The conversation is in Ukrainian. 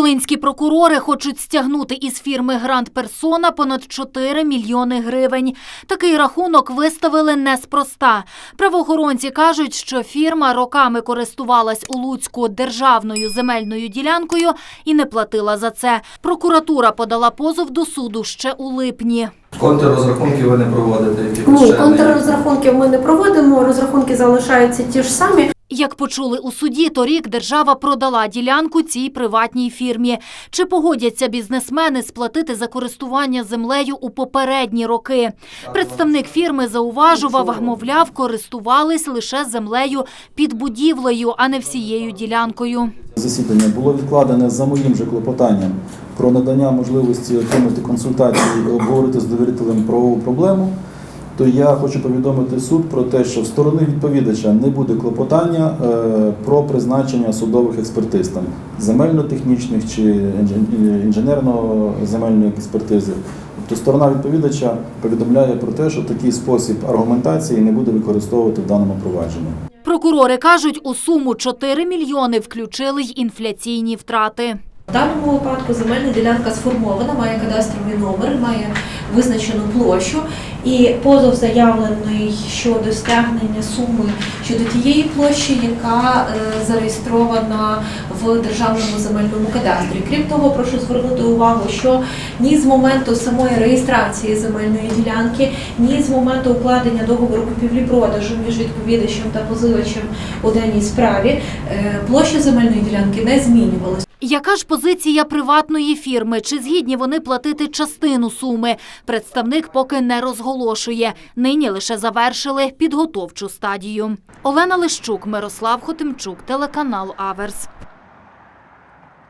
Волинські прокурори хочуть стягнути із фірми Гранд Персона понад 4 мільйони гривень. Такий рахунок виставили неспроста. Правоохоронці кажуть, що фірма роками користувалась у Луцьку державною земельною ділянкою і не платила за це. Прокуратура подала позов до суду ще у липні. Контррозрахунки ви не проводите, Ні, контррозрахунків ми не проводимо, розрахунки залишаються ті ж самі. Як почули у суді, торік держава продала ділянку цій приватній фірмі. Чи погодяться бізнесмени сплатити за користування землею у попередні роки? Представник фірми зауважував, мовляв, користувались лише землею під будівлею, а не всією ділянкою. Засідання було відкладене за моїм же клопотанням про надання можливості отримати консультації і обговорити з довірителем правову проблему. То я хочу повідомити суд про те, що в сторони відповідача не буде клопотання е, про призначення судових експертиз там земельно-технічних чи інженерно-земельної експертизи. Тобто сторона відповідача повідомляє про те, що такий спосіб аргументації не буде використовувати в даному провадженні. Прокурори кажуть, у суму 4 мільйони включили й інфляційні втрати. В даному випадку земельна ділянка сформована, має кадастровий номер, має визначену площу, і позов заявлений щодо стягнення суми щодо тієї площі, яка е, зареєстрована в державному земельному кадастрі. Крім того, прошу звернути увагу, що ні з моменту самої реєстрації земельної ділянки, ні з моменту укладення договору купівлі-продажу між відповідачем та позивачем у даній справі е, площа земельної ділянки не змінювалася. Яка ж позиція приватної фірми? Чи згідні вони платити частину суми? Представник поки не розголошує. Нині лише завершили підготовчу стадію. Олена Лищук, Мирослав Хотимчук, телеканал Аверс.